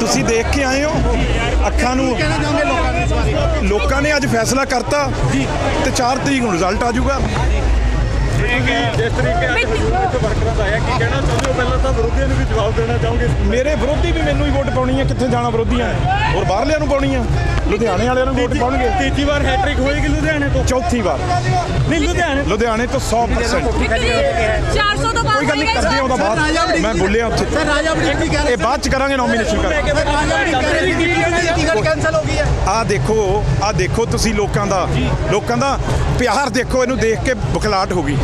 ਤੁਸੀਂ ਦੇਖ ਕੇ ਆਏ ਹੋ? ਅੱਖਾਂ ਨੂੰ ਲੋਕਾਂ ਨੇ ਅੱਜ ਫੈਸਲਾ ਕਰਤਾ ਤੇ 4 ਤਰੀਕ ਨੂੰ ਰਿਜ਼ਲਟ ਆ ਜਾਊਗਾ। ਜਿਸ ਤਰੀਕੇ ਅੱਜ ਵਿਰੋਧੀ ਵਰਕਰਾਂ ਦਾ ਆਇਆ ਕੀ ਕਹਿਣਾ ਚਾਹੁੰਦੇ ਹੋ? ਪਹਿਲਾਂ ਤਾਂ ਵਿਰੋਧੀਆਂ ਨੂੰ ਵੀ ਜਵਾਬ ਦੇਣਾ ਚਾਹੋਗੇ ਮੇਰੇ ਵਿਰੋਧੀ ਵੀ ਮੈਨੂੰ ਹੀ ਵੋਟ ਪਾਉਣੀ ਹੈ ਕਿੱਥੇ ਜਾਣਾ ਵਿਰੋਧੀਆਂ ਨੇ? ਹੋਰ ਬਾਹਰਲਿਆਂ ਨੂੰ ਪਾਉਣੀ ਆ? ਲੁਧਿਆਣੇ ਵਾਲਿਆਂ ਨੂੰ ਵੋਟ ਪਾਉਣਗੇ? ਤੀਜੀ ਵਾਰ ਹੈਟ੍ਰਿਕ ਹੋਏਗੀ ਲੁਧਿਆਣੇ ਤੋਂ? ਚੌਥੀ ਵਾਰ। ਨਹੀਂ ਲੁਧਿਆਣੇ ਲੁਧਿਆਣੇ ਤੋਂ 100% 400 ਤੋਂ ਬਾਅਦ ਕੋਈ ਗੱਲ ਨਹੀਂ ਕਰਦੇ ਉਹਦਾ ਬਾਅਦ। ਮੈਂ ਬੋਲਿਆ ਉੱਥੇ। ਸਰ ਰਾਜਾ ਵੜਿੰਗ ਵੀ ਕਹਿ ਰਹੇ ਇਹ ਬਾਅਦ ਚ ਕਰਾਂਗੇ ਨੋਮੀਨੇਸ਼ਨ ਕਰ ਸਰ ਰਾਜਾ ਵੜਿੰਗ ਕਹਿ ਰਹੇ ਸੀ ਕਿ ਟਿਕਟ ਕੈਨਸਲ ਹੋ ਗਈ ਹੈ। ਆ ਦੇਖੋ ਆ ਦੇਖੋ ਤੁਸੀਂ ਲੋਕਾਂ ਦਾ ਲੋਕਾਂ ਦਾ ਪਿਆਰ ਦੇਖੋ ਇਹਨੂੰ ਦੇਖ ਕੇ ਬੁਖਲਾਟ ਹੋ ਗਈ।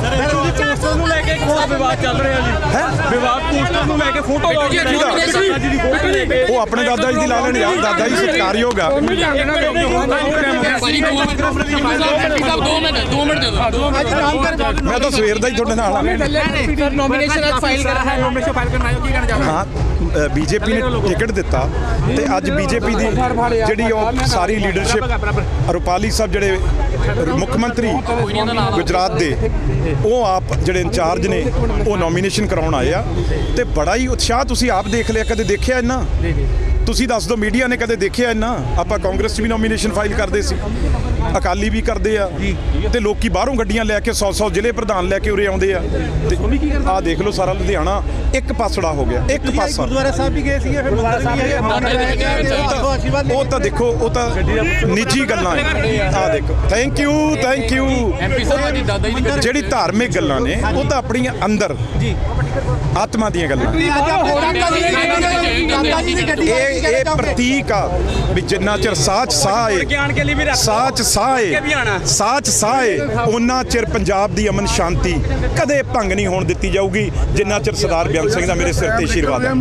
ਨੂੰ ਲੈ ਕੇ ਇੱਕ ਹੋਰ ਵਿਵਾਦ ਚੱਲ ਰਿਹਾ ਜੀ। ਹੈ? ਵਿਵਾਦ ਪੋਸਟਰ ਨੂੰ ਲੈ ਕੇ ਫੋਟੋ ਦਾ ਦਾਦਾ ਜੀ ਦੀ ਫੋਟੋ ਲੈ ਕੇ ਉਹ ਆਪਣੇ ਦਾਦਾ ਜੀ ਦੀ ਲਾ ਲੈਣ ਯਾਰ ਦਾਦਾ ਜੀ ਸਤਿਕਾਰਯੋਗ ਆ। ਦੋ ਮਿੰਟ ਦੋ ਮਿੰਟ ਦੇ ਦਿਓ ਅੱਜ ਨਾਮ ਕਰ ਮੈਂ ਤਾਂ ਸਵੇਰ ਦਾ ਹੀ ਤੁਹਾਡੇ ਨਾਲ ਆ ਸਰ ਨੋਮੀਨੇਸ਼ਨ ਅੱਜ ਫਾਈਲ ਕਰਾ ਹੈ ਨੋਮੀਨੇਸ਼ਨ ਫਾਈਲ ਕਰਨਾ ਹੈ ਕੀ ਕਹਿਣਾ ਚਾਹੁੰਦੇ ਹਾਂ ਬੀਜੇਪੀ ਨੇ ਟਿਕਟ ਦਿੱਤਾ ਤੇ ਅੱਜ ਬੀਜੇਪੀ ਦੀ ਜਿਹੜੀ ਉਹ ਸਾਰੀ ਲੀਡਰਸ਼ਿਪ ਰੁਪਾਲੀ ਸਾਹਿਬ ਜਿਹੜੇ ਮੁੱਖ ਮੰਤਰੀ ਗੁਜਰਾਤ ਦੇ ਉਹ ਆਪ ਜਿਹੜੇ ਇੰਚਾਰਜ ਨੇ ਉਹ ਨੋਮੀਨੇਸ਼ਨ ਕਰਾਉਣ ਆਏ ਆ ਤੇ ਬੜਾ ਹੀ ਉਤਸ਼ਾਹ ਤੁਸੀਂ ਆਪ ਦੇਖ ਲਿਆ ਕਦੇ ਦੇਖਿਆ ਇੰਨਾ ਤੁਸੀਂ ਦੱਸ ਦਿਓ ਮੀਡੀਆ ਨੇ ਕਦੇ ਦੇਖਿਆ ਇੰਨਾ? ਆਪਾਂ ਕਾਂਗਰਸ 'ਚ ਵੀ ਨੋਮੀਨੇਸ਼ਨ ਫਾਈਲ ਕਰਦੇ ਸੀ। ਅਕਾਲੀ ਵੀ ਕਰਦੇ ਆ ਤੇ ਲੋਕੀ ਬਾਹਰੋਂ ਗੱਡੀਆਂ ਲੈ ਕੇ 100-100 ਜ਼ਿਲ੍ਹੇ ਪ੍ਰਧਾਨ ਲੈ ਕੇ ਉਰੇ ਆਉਂਦੇ ਆ। ਤੇ ਆਹ ਦੇਖ ਲਓ ਸਾਰਾ ਲੁਧਿਆਣਾ ਇੱਕ ਪਾਸੜਾ ਹੋ ਗਿਆ ਇੱਕ ਪਾਸਾ। ਗੁਰਦੁਆਰਾ ਸਾਹਿਬ ਵੀ ਗਏ ਸੀਗੇ ਫਿਰ ਗੁਰਦੁਆਰਾ ਸਾਹਿਬ ਵੀ ਉਹ ਤਾਂ ਦੇਖੋ ਉਹ ਤਾਂ ਨਿੱਜੀ ਗੱਲਾਂ ਆ ਦੇਖੋ। ਥੈਂਕ ਯੂ ਥੈਂਕ ਯੂ ਜਿਹੜੀ ਧਾਰਮਿਕ ਗੱਲਾਂ ਨੇ ਉਹ ਤਾਂ ਆਪਣੀਆਂ ਅੰਦਰ ਜੀ। ਆਤਮਾ ਦੀਆਂ ਗੱਲਾਂ ਇਹ ਇਹ ਪ੍ਰਤੀਕ ਆ ਵੀ ਜਿੰਨਾ ਚਿਰ ਸਾਹ 'ਚ ਸਾਹ ਏ ਗਿਆਨ ਕੇ ਲਈ ਵੀ ਰੱਖ ਸਾਹ 'ਚ ਸਾਹ ਏ। ਸਾਹ 'ਚ ਸਾਹ ਏ ਉਹਨਾਂ ਚਿਰ ਪੰਜਾਬ ਦੀ ਅਮਨ ਸ਼ਾਂਤੀ ਕਦੇ ਭੰਗ ਨਹੀਂ ਹੋਣ ਦਿੱਤੀ ਜਾਊਗੀ ਜਿੰਨਾ ਚਿਰ ਸਰਦਾਰ ਬਿਆਨ ਸਿੰਘ ਦਾ ਮੇਰੇ ਸਿਰ ਤੇ ਆਸ਼ੀਰਵਾਦ ਹੈ।